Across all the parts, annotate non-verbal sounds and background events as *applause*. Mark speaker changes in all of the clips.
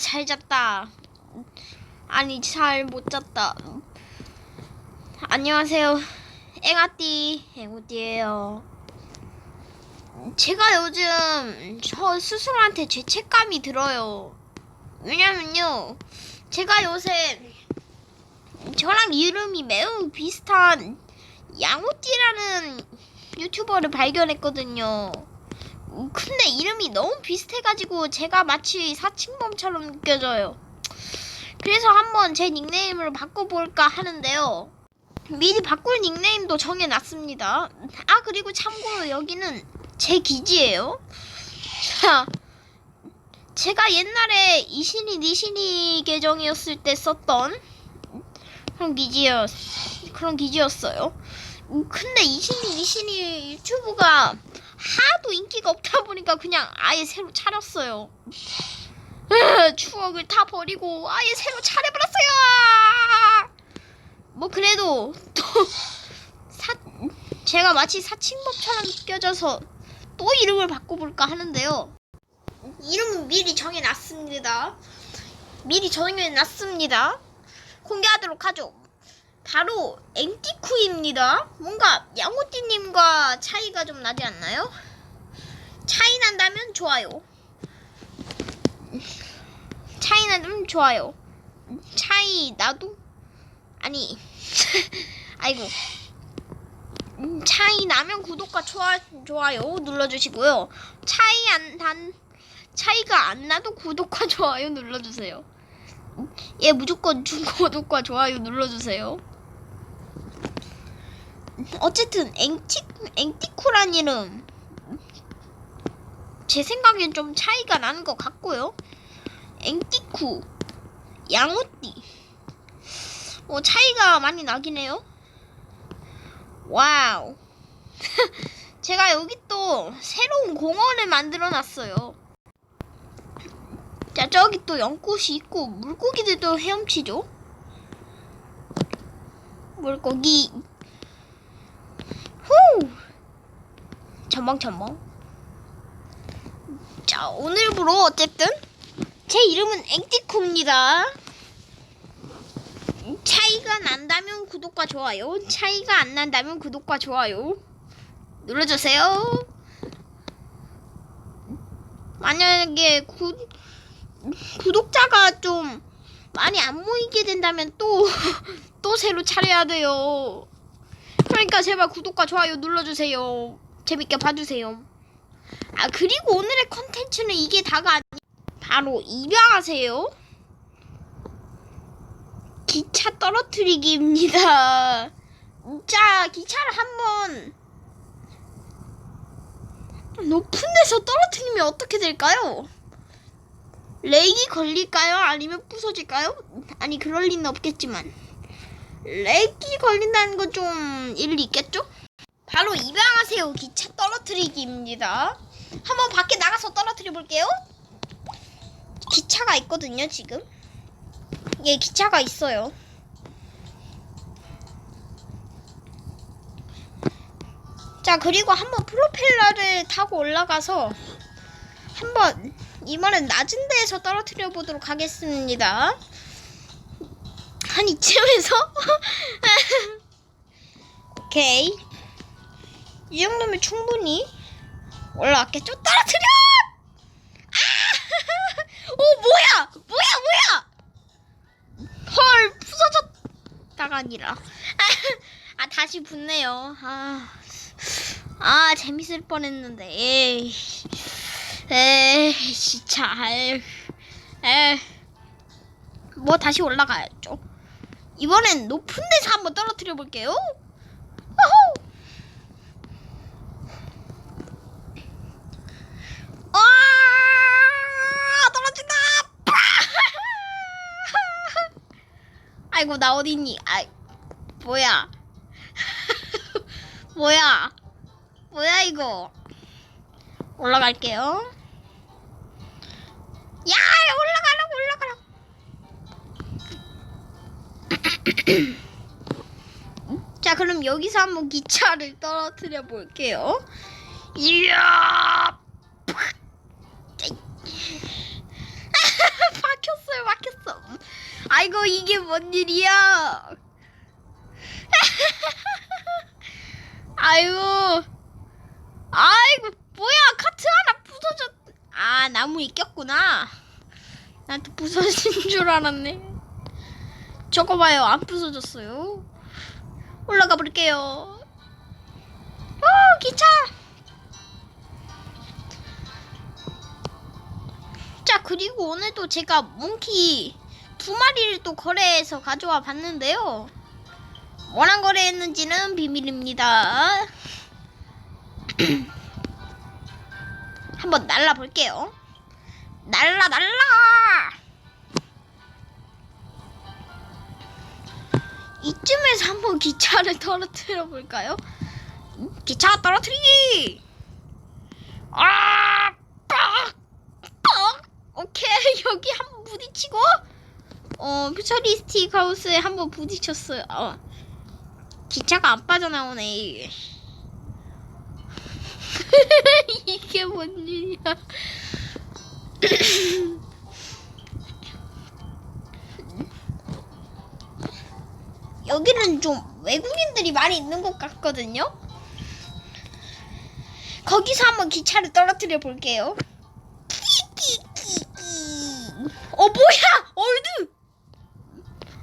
Speaker 1: 잘 잤다. 아니, 잘 못 잤다. 안녕하세요. 앵아띠, 앵우띠예요. 제가 요즘 저 스스로한테 죄책감이 들어요. 왜냐면요. 제가 요새 저랑 이름이 매우 비슷한 양우띠라는 유튜버를 발견했거든요. 근데 이름이 너무 비슷해가지고 제가 마치 사칭범처럼 느껴져요. 그래서 한번 제 닉네임을 바꿔볼까 하는데요. 미리 바꿀 닉네임도 정해놨습니다. 아 그리고 참고로 여기는 제 기지예요. 자, 제가 옛날에 이신이 니신이 계정이었을 때 썼던 그런 기지였 그런 기지였어요. 음, 근데 이신이 니신이 유튜브가 하도 인기가 없다 보니까 그냥 아예 새로 차렸어요. 으, 추억을 다 버리고 아예 새로 차려버렸어요. 뭐 그래도 또 사, 제가 마치 사칭법처럼 느껴져서 또 이름을 바꿔볼까 하는데요. 이름은 미리 정해놨습니다. 미리 정해놨습니다. 공개하도록 하죠. 바로 앵티쿠입니다. 뭔가 양호띠님과 차이가 좀 나지 않나요? 차이 난다면 좋아요. 차이 나면 좋아요. 차이 나도 아니 *laughs* 아이고 음, 차이 나면 구독과 좋아, 좋아요 눌러주시고요. 차이 안 단 차이가 안 나도 구독과 *laughs* 좋아요 눌러주세요. 예 무조건 구독과 좋아요 눌러주세요. 어쨌든 앵티 앵티쿠란 이름 제 생각엔 좀 차이가 나는 것 같고요. 앵티쿠 양호띠 어, 차이가 많이 나긴 해요. 와우. *laughs* 제가 여기 또 새로운 공원을 만들어 놨어요. 자, 저기 또 연꽃이 있고 물고기들도 헤엄치죠. 물고기. 후. 첨벙첨벙. 자, 오늘부로 어쨌든 제 이름은 앵티코입니다. 차이가 난다면 구독과 좋아요. 차이가 안 난다면 구독과 좋아요. 눌러주세요. 만약에 구, 구독자가 좀 많이 안 모이게 된다면 또, *laughs* 또 새로 차려야 돼요. 그러니까 제발 구독과 좋아요 눌러주세요. 재밌게 봐주세요. 아, 그리고 오늘의 컨텐츠는 이게 다가 아니, 바로 입양하세요. 기차 떨어뜨리기입니다. 자, 기차를 한번 높은 데서 떨어뜨리면 어떻게 될까요? 렉이 걸릴까요? 아니면 부서질까요? 아니, 그럴 리는 없겠지만. 렉이 걸린다는 건 좀 일리 있겠죠? 바로 입양하세요. 기차 떨어뜨리기입니다. 한번 밖에 나가서 떨어뜨려 볼게요. 기차가 있거든요, 지금. 예, 기차가 있어요. 자, 그리고 한번 프로펠러를 타고 올라가서 한번 이번엔 낮은 데에서 떨어뜨려 보도록 하겠습니다. 한 이쯤에서 오케이. 이 정도면 충분히 올라왔겠죠? 떨어뜨려! 아! *laughs* 오, 뭐야! 뭐야, 뭐야! 헐 부서졌다가 아니라 *laughs* 아 다시 붙네요 아, 아 재밌을 뻔 했는데 에이 에이 진짜 에이 뭐 다시 올라가야죠 이번엔 높은 데서 한번 떨어뜨려 볼게요. 아 떨어진다 아이고 나 어딨니? 아 뭐야? *laughs* 뭐야? 뭐야 이거? 올라갈게요. *coughs* 자 그럼 여기서 한번 기차를 떨어뜨려 볼게요. 이야. *laughs* 박혔어. 아이고 이게 뭔 일이야? *laughs* 아이고, 아이고 뭐야 카트 하나 부서졌. 아 나무에 꼈구나. 나한테 부서진 줄 알았네. 저거 봐요 안 부서졌어요. 올라가 볼게요. 어 기차. 자 그리고 오늘도 제가 몽키 두 마리를 또 거래해서 가져와 봤는데요. 뭐랑 거래했는지는 비밀입니다. *clears throat* 한번 날라 볼게요. 날라 날라. 이쯤에서 한번 기차를 *laughs* 떨어뜨려 볼까요? 음, 기차 떨어뜨리기. 아, 빡, 빡. 오케이 *laughs* 여기 한 번 부딪히고 어 퓨처리스틱 하우스에 한 번 부딪혔어요. 어. 기차가 안 빠져나오네. *laughs* 이게 뭔 일이야? *clears throat* 여기는 좀 외국인들이 많이 있는 것 같거든요. 거기서 한번 기차를 떨어뜨려 볼게요. 어 뭐야 얼드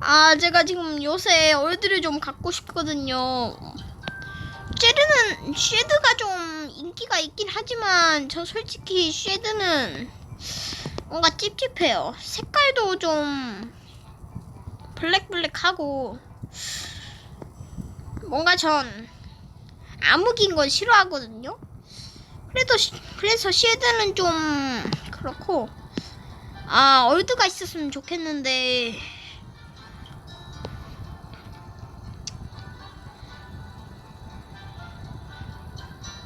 Speaker 1: 아 제가 지금 요새 얼드를 좀 갖고 싶거든요 쉐드는 쉐드가 좀 인기가 있긴 하지만 저 솔직히 쉐드는 뭔가 찝찝해요 색깔도 좀 블랙블랙하고 뭔가 전 암흑인 건 싫어하거든요. 그래도 시- 그래서 쉐드는 좀 그렇고 아 얼드가 있었으면 좋겠는데.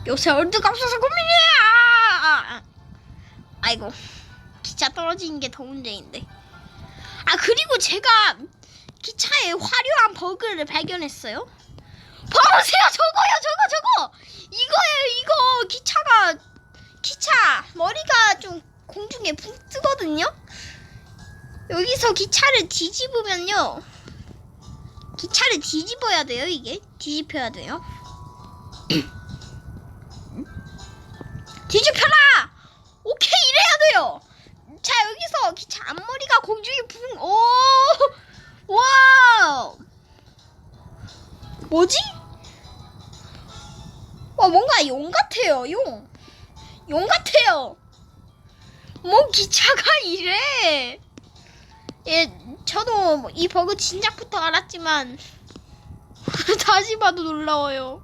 Speaker 1: 요새 얼드가 없어서 고민이야. 아이고 기차 떨어지는 게 더 문제인데. 아 그리고 제가 기 차에 화려한 버그를 발견했어요 봐보세요 저거요 저거 저거 이거예요 이거 기차가 기차 머리가 좀 공중에 붕 뜨거든요. 여기서 기차를 뒤집으면요. 기차를 뒤집어야 돼요, 이게. 뒤집혀야 돼요. *clears throat* 뒤집혀라! 오케이, 이래야 돼요! 자, 여기서 기차 앞머리가 공중에 붕, 오! 뭐지? 와, 뭔가 용 같아요, 용. 용 같아요. 뭐 기차가 *laughs* 이래? 예, 저도 뭐이 버그 진작부터 알았지만 *laughs* 다시 봐도 놀라워요.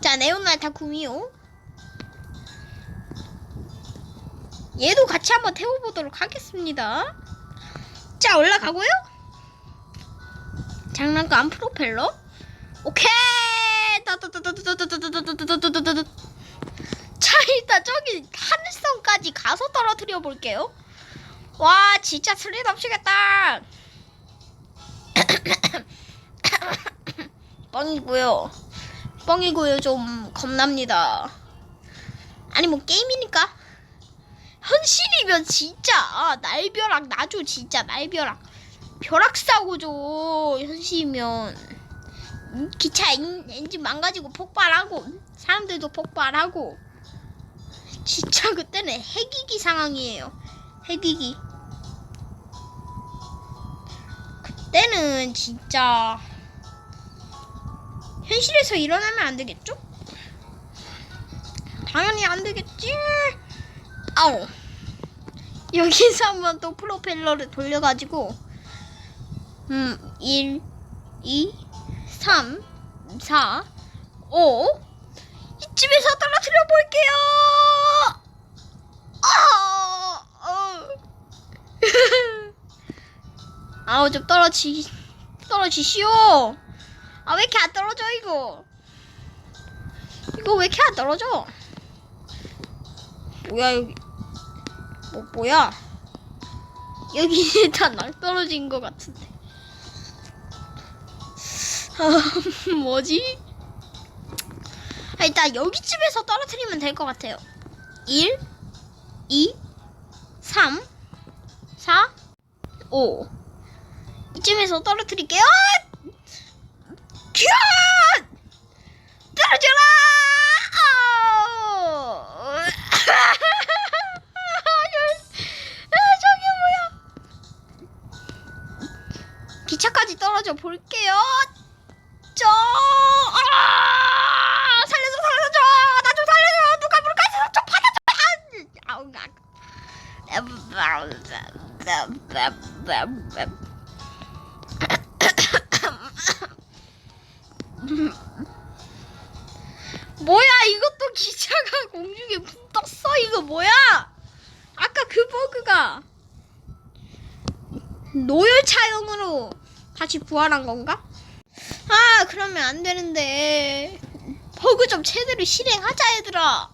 Speaker 1: 자, 네온날타 구미호. 얘도 같이 한번 태워보도록 하겠습니다. 진짜 올라가고요? 장난감 프로펠러? 오케이! 자, 일단 저기 하늘성까지 가서 떨어뜨려 볼게요. 와, 진짜 슬릿 넘치겠다 뻥이고요. 뻥이고요. 좀 겁납니다. 아니, 뭐 게임이니까. 현실이면 진짜 아, 날벼락 나죠 진짜 날벼락. 벼락 사고죠 현실이면. 음, 기차 엔, 엔진 망가지고 폭발하고 사람들도 폭발하고 진짜 그때는 핵위기 상황이에요 핵위기 그때는 진짜 현실에서 일어나면 안 되겠죠? 당연히 안 되겠지 아우 여기서 한번 또 프로펠러를 돌려가지고 음 1, 2, 3, 4, 5 이쯤에서 떨어뜨려 볼게요. 아, 어. *laughs* 아우 좀 떨어지 떨어지시오. 아 왜 이렇게 안 떨어져 이거? 이거 왜 이렇게 안 떨어져? 뭐야 여기? 뭐 뭐야? 여기 *laughs* 낭 떨어진 것 같은데. 아, *laughs* 뭐지? 아, 일단 여기쯤에서 떨어뜨리면 될 것 같아요. 1, 2, 3 4 5 이쯤에서 떨어뜨릴게요. 큐! 떨어져라! 떨어져 볼게요. 저 아! 살려줘 살려줘 나 좀 살려줘 누가 물가에서 좀 받아줘 뭐야 이것도 기차가 공중에 떴어 이거 뭐야 아까 그 버그가 노열차형으로 다시 부활한 건가? 아 그러면 안 되는데. 버그 좀 제대로 실행하자 얘들아.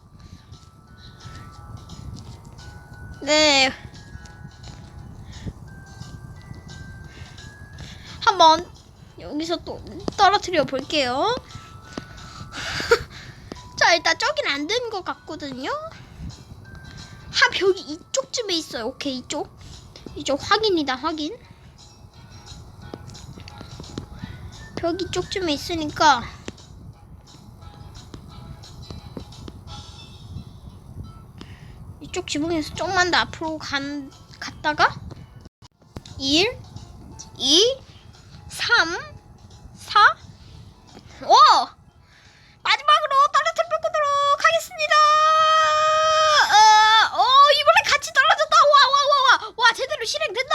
Speaker 1: 네. 한번 여기서 또 떨어뜨려 볼게요. *laughs* 자 일단 저긴 안 되는 것 같거든요. 한 벽이 이쪽쯤에 있어요. 오케이 이쪽. 이쪽 확인이다 확인 벽이 쪽쯤에 있으니까 이쪽 지붕에서 조금만 더 앞으로 간, 갔다가 1 2 3 4 5 마지막으로 떨어져 보도록 하겠습니다. 어, 어 이번에 같이 떨어졌다. 와 와 와 와 와 제대로 실행된다.